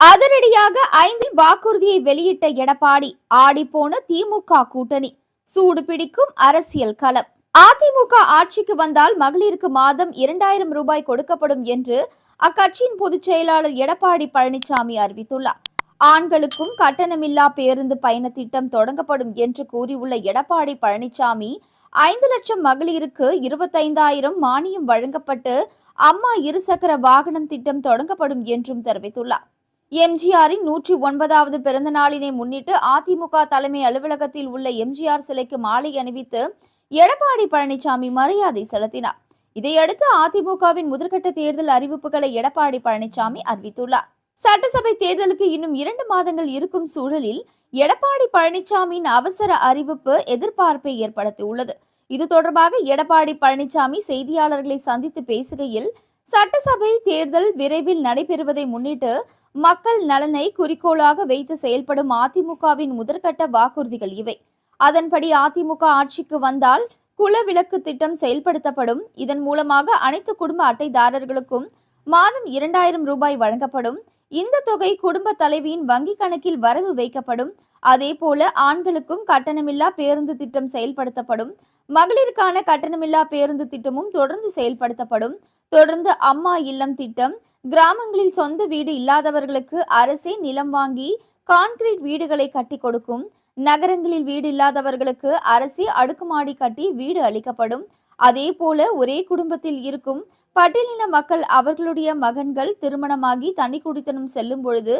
அதிரடியாக ஐந்தில் வாக்குறுதியை வெளியிட்ட எடப்பாடி ஆடிப்போன திமுக கூட்டணி. சூடு பிடிக்கும் அரசியல் களம். அதிமுக ஆட்சிக்கு வந்தால் மகளிருக்கு மாதம் இரண்டாயிரம் ரூபாய் கொடுக்கப்படும் என்று அக்கட்சியின் பொதுச் செயலாளர் எடப்பாடி பழனிசாமி அறிவித்துள்ளார். ஆண்களுக்கும் கட்டணமில்லா பேருந்து பயண திட்டம் தொடங்கப்படும் என்று கூறியுள்ள எடப்பாடி பழனிசாமி ஐந்து லட்சம் மகளிருக்கு இருபத்தைந்தாயிரம் மானியம் வழங்கப்பட்டு அம்மா இருசக்கர வாகனம் திட்டம் தொடங்கப்படும் என்றும் தெரிவித்துள்ளார். எம்ஜிஆரின் நூற்றி ஒன்பதாவது பிறந்த நாளினை முன்னிட்டு அதிமுக தலைமை அலுவலகத்தில் உள்ள எம்ஜிஆர் சிலைக்கு மாலை அணிவித்து எடப்பாடி பழனிசாமி மரியாதை செலுத்தினார். இதையடுத்து அதிமுகவின் முதற்கட்ட தேர்தல் அறிவிப்புகளை எடப்பாடி பழனிசாமி அறிவித்துள்ளார். சட்டசபை தேர்தலுக்கு இன்னும் இரண்டு மாதங்கள் இருக்கும் சூழலில் எடப்பாடி பழனிசாமியின் அவசர அறிவிப்பு எதிர்பார்ப்பை ஏற்படுத்தியுள்ளது. இது தொடர்பாக எடப்பாடி பழனிசாமி செய்தியாளர்களை சந்தித்து பேசுகையில் சட்டசபை தேர்தல் விரைவில் நடைபெறுவதை முன்னிட்டு மக்கள் நலனை குறிக்கோளாக வைத்து செயல்படும் அதிமுகவின் முதற்கட்ட வாக்குறுதிகள் இவை. அதன்படி அதிமுக ஆட்சிக்கு வந்தால் குலவிளக்கு திட்டம் செயல்படுத்தப்படும். இதன் மூலமாக அனைத்து குடும்ப அட்டைதாரர்களுக்கும் மாதம் இரண்டாயிரம் ரூபாய் வழங்கப்படும். இந்த தொகை குடும்ப தலைவியின் வங்கி கணக்கில் வரவு வைக்கப்படும். அதேபோல ஆண்களுக்கும் கட்டணமில்லா பேருந்து திட்டம் செயல்படுத்தப்படும். மகளிருக்கான கட்டணமில்லா பேருந்து திட்டமும் தொடர்ந்து செயல்படுத்தப்படும். தொடர்ந்து அம்மா இல்லம் திட்டம் கிராமங்களில் சொந்த வீடு இல்லாதவர்களுக்கு அரசே நிலம் வாங்கி கான்கிரீட் வீடுகளை கட்டி கொடுக்கும். நகரங்களில் வீடு இல்லாதவர்களுக்கு அரசே அடுக்குமாடி கட்டி வீடு அளிக்கப்படும். அதே போல ஒரே குடும்பத்தில் இருக்கும் பட்டியலின மக்கள் அவர்களுடைய மகன்கள் திருமணமாகி தனி குடித்தனம் செல்லும் பொழுது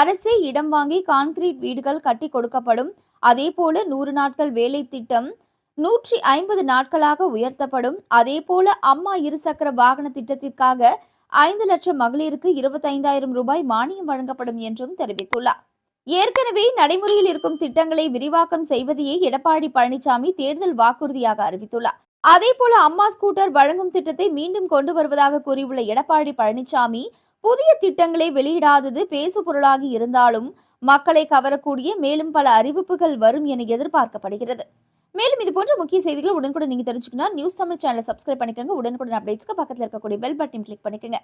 அரசே இடம் வாங்கி கான்கிரீட் வீடுகள் கட்டி கொடுக்கப்படும். அதே போல நூறு நாட்கள் வேலை திட்டம் நூற்றி ஐம்பது நாட்களாக உயர்த்தப்படும். அதே போல அம்மா இருசக்கர வாகன திட்டத்திற்காக ஐந்து லட்சம் மகளிருக்கு இருபத்தைந்தாயிரம் ரூபாய் மானியம் வழங்கப்படும் என்றும் தெரிவித்துள்ளார். ஏற்கனவே நடைமுறையில் இருக்கும் திட்டங்களை விரிவாக்கம் செய்வதையே எடப்பாடி பழனிசாமி தேர்தல் வாக்குறுதியாக அறிவித்துள்ளார். அதேபோல அம்மா ஸ்கூட்டர் வழங்கும் திட்டத்தை மீண்டும் கொண்டு வருவதாக கூறியுள்ள எடப்பாடி பழனிசாமி புதிய திட்டங்களை வெளியிடாதது பேசு பொருளாகி இருந்தாலும் மக்களை கவரக்கூடிய மேலும் பல அறிவிப்புகள் வரும் என எதிர்பார்க்கப்படுகிறது. மேலும் இது போன்ற முக்கிய செய்திகளை உடனுக்குடன் நீங்கள் தெரிஞ்சுக்கணும் நியூஸ் தமிழ் சேனலை சப்ஸ்கிரைப் பண்ணிக்கோங்க. உடனுக்குடன் அப்டேட்ஸ்க்கு பக்கத்தில் இருக்கக்கூடிய பெல் பட்டன் கிளிக் பண்ணிக்கோங்க.